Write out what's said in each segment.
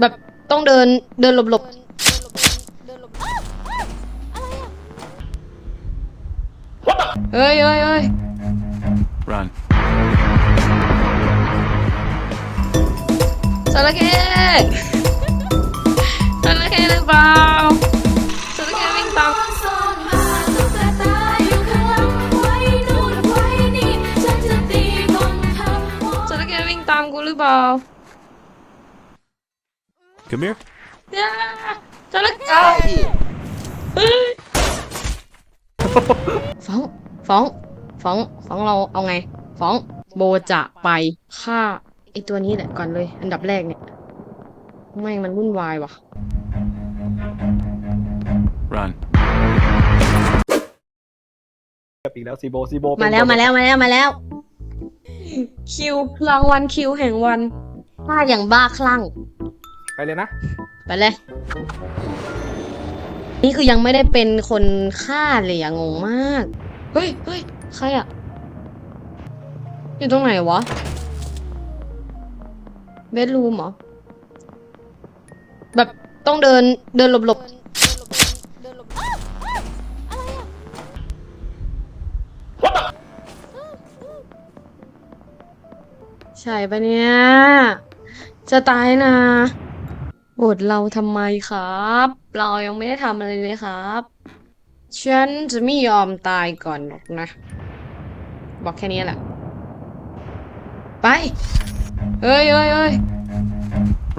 แบบต้องเดินเดินหลบหลบเฮ้ยเฮ้ยเฮ้ย Run. จระเข้จระเข้หรือเปล่าจระเข้วิ่งตามซ่อนหาตุ๊กตาอยู่ข้างหลังไว้นู่นไว้นี่ฉันจะตีกองทัพจระเข้วิ่งตามกูหรือเปล่า Come here. ย่าจระเข้เฮ้ยฟ้องฟ้องฟ้องฟ้องเราเอาไง ฟ้องโบจะไปฆ่าไอตัวนี้แหละก่อนเลย อันดับแรกเนี่ยไม่งมันวุ่นวายว่ะ Run. อีกแล้วซีโบซีโบเป็นมาแล้วมาแล้วมาแล้วมาแล้ว คิวรางวัลคิวแห่งวันฆ่าอย่างบ้าคลั่ง ไปเลยนะ ไปเลย นี่คือยังไม่ได้เป็นคนฆ่าเลยอะงงมาก เฮ้ยเฮ้ยใครอะอยู่ตรงไหนวะ เบดรูมเหรอ แบบต้องเดินเดินหลบหลบใช่ปะเนี่ย จะตายนะ โหวตเราทำไมครับ เรายังไม่ได้ทำอะไรเลยครับ ฉันจะไม่ยอมตายก่อนหรอกนะ บอกแค่นี้แหละ ไปเฮ้ยเฮ้ยเฮ้ย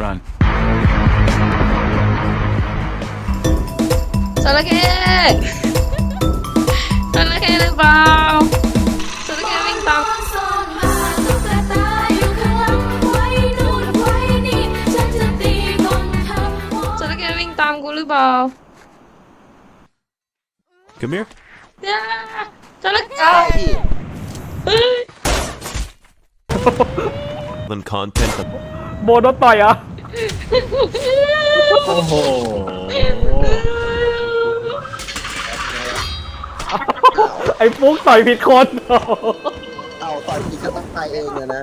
Run. จระเข้ามกูหรือเปล่า Come here. ย่าจระเข้เฮ้ย Then content โบโดนต่อยเหรอโอ้โหไอ้ฟุกต่อยผิดคนเอาต่อยผิดก็ต้องตายเองเลยนะ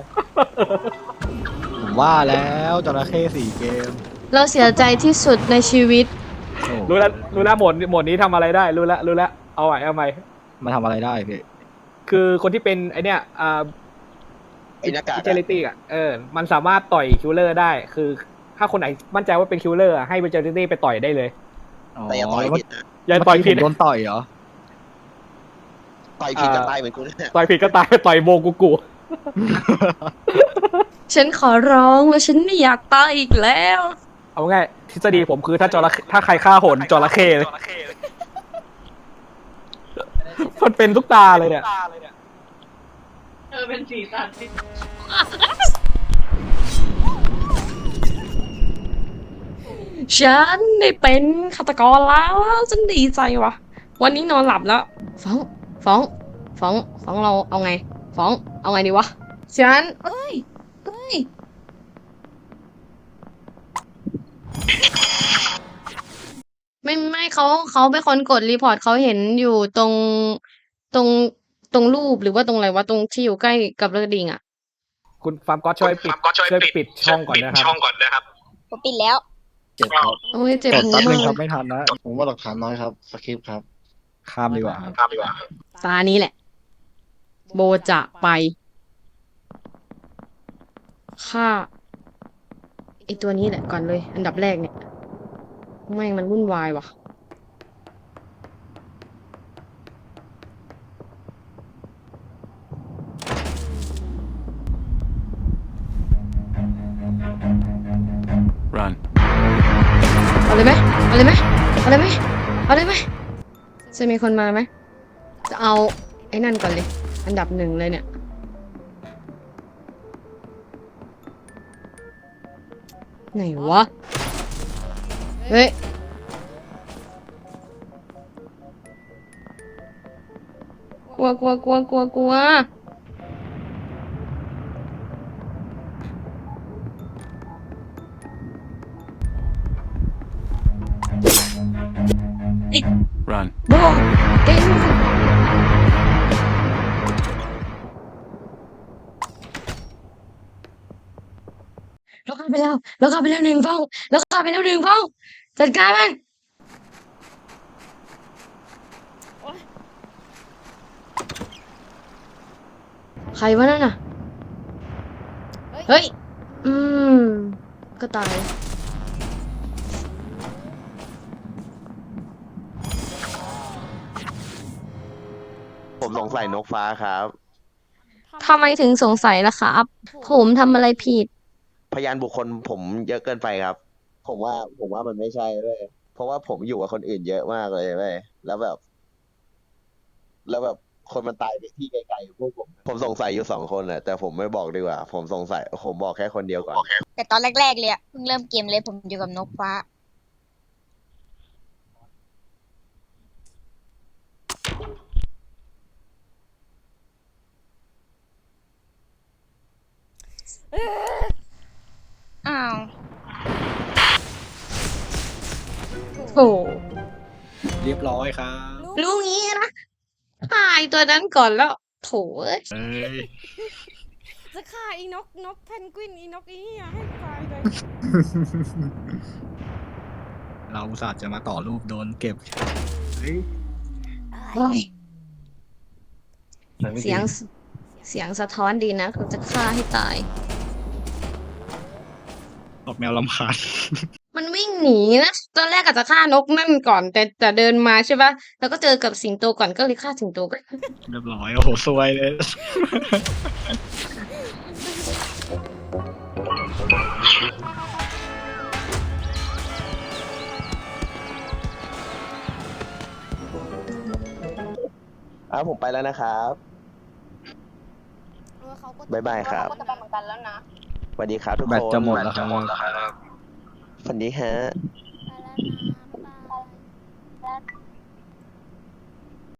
ผมว่าแล้วจระเข้สี่เกม เราเสียใจที่สุดในชีวิตโอ้รู้แล้วรู้แล้วโหมดโหมดนี้ทำอะไรได้รู้แล้วรู้แล้วเอาใหม่เอาใหม่มาทำอะไรได้พี่คือคนที่เป็นไอเนี้ยอ่า ไอ้หน้ากากเจลิตี้อะเออ มันสามารถต่อยคิวเลอร์ได้ คือ ถ้าคนไหนมั่นใจว่าเป็นคิวเลอร์ให้เจลิตี้ไปต่อยได้เลยอ๋อแต่อย่าต่อยแล้วผิดนะอย่าต่อยผิดเมื่กี้ผมโดนต่อยเหรอ ต่อยผิดอ่า จะตายเหมือนกูเนี่ย ต่อยผิดก็ตาย ต่อยโบกุกุ ฉันขอร้องแล้วฉันไม่อยากตายอีกแล้ว เอาง่ายทฤษฎีผมคือถ้าจระเข้ถ้าใครฆ่าโหนจระเข้เลยมันเป็นทุกตาเลยเนี่ยฉันได้เป็นฆาตกรแล้วฉันดีใจว่ะ วันนี้นอนหลับแล้วฟ้องฟ้องฟ้องฟ้องเราเอาไงฟ้องเอาไงดีวะฉันเอ้ยเอ้ย ไม่ไม่ เขาเขาเป็นคนกดรีพอร์ตเขาเห็นอยู่ตรงตรงตรงรูปหรือว่าตรงอะไรวะตรงที่อยู่ใกล้กับกระดิ่งอะ คุณฟาร์มก็ช่วยปิดช่วยปิดช่องก่อนนะครับผมปิดแล้วเจ็บครับโอ้ยเจ็บกดหูแป๊บนึมางครับกไม่ทันนะผมว่าหลักฐานน้อยครับสคริปต์ครับ ข้ามดีกว่าครับตานี้แหละ โบจะไปฆ่าไอตัวนี้แหละก่อนเลย อันดับแรกเนี่ยไม่งมันวุ่นวายว่ะ run. เอาเลยไหมเอาเลยไหมเอาเลยไหมเอาเลยไหมจะมีคนมาไหมจะเอาไอ้นั่นก่อนเลย อันดับหนึ่งเลยเนี่ย ไหนวะ เฮ้ย กลัวกลัวกลัวกลัวกลัว เราฆ่าไปแล้วแล้วแล้วเข้าไปแล้วหนึ่งป้องแล้วเข้าไปแล้วหนึ่งป้องจัดการมันใครวะนั่นน่ะ เฮ้ย อืม ก็ตาย ผมสงสัยนกฟ้าครับ ทำไมถึงสงสัยล่ะครับ ผมทำอะไรผิด พยานบุคคลผมเยอะเกินไปครับ ผมว่าผมว่ามันไม่ใช่เว้ยเพราะว่าผมอยู่กับคนอื่นเยอะมากเลยเว้ยแล้วแบบ แล้วแบบคนมันตายไปที่ไกลๆพวกผม ผมสงสัยอยู่สองคนแหละแต่ผมไม่บอกดีกว่า ผมสงสัย ผมบอกแค่คนเดียวก่อนแต่ตอนแรกๆเลยอะเพิ่งเริ่มเกมเลยผมอยู่กับนกฟ้าอ้าวโอ้เรียบร้อยครับรู้งี้นะตายตัวนั้นก่อนแล้วโถเอ้ยเอ้ยจะฆ่าอีนกนกเพนกวินอีนกอีอะให้ตายเลยเราอุตส่าห์จะมาต่อรูปโดนเก็บเฮ้ยเฮ้ยเสียงเสียงสะท้อนดีนะเขาจะฆ่าให้ตาย ออกแนวลำคาญมันวิ่งหนีนะตอนแรกอาจจะฆ่านกนั่นก่อน แต่แต่เดินมาใช่ปะแล้วก็เจอกับสิงโตก่อนก็เลยฆ่าสิงโตก่อนเรียบร้อยโอ้โหซวยเลยอะผมไปแล้วนะครับ เออเขาก็บ๊ายบายครับ เขาก็จะไปเหมือนกันแล้วนะส วัสดีครับทุกคนแบตจะหมดแล้วครับ สวัสดีฮะไ